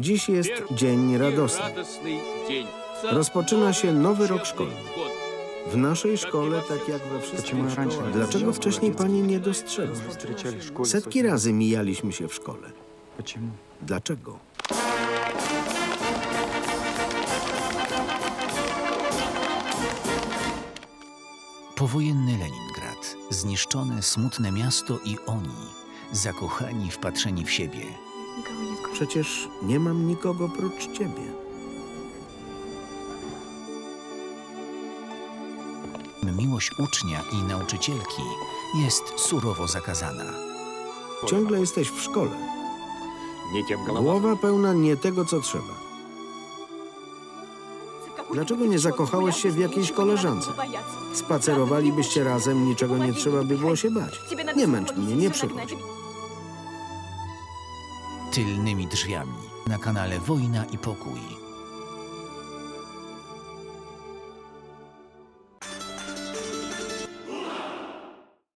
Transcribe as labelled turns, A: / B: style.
A: Dziś jest dzień radosny. Rozpoczyna się nowy rok szkolny. W naszej szkole, tak jak we wszystkich dlaczego wcześniej pani nie dostrzegła? Setki razy mijaliśmy się w szkole. Dlaczego?
B: Powojenny Leningrad, zniszczone, smutne miasto i oni, zakochani, wpatrzeni w siebie –
A: przecież nie mam nikogo prócz ciebie.
B: Miłość ucznia i nauczycielki jest surowo zakazana.
A: Ciągle jesteś w szkole. Głowa pełna nie tego, co trzeba. Dlaczego nie zakochałeś się w jakiejś koleżance? Spacerowalibyście razem, niczego nie trzeba by było się bać. Nie męcz mnie, nie przychodź.
B: Tylnymi drzwiami na kanale Wojna i Pokój.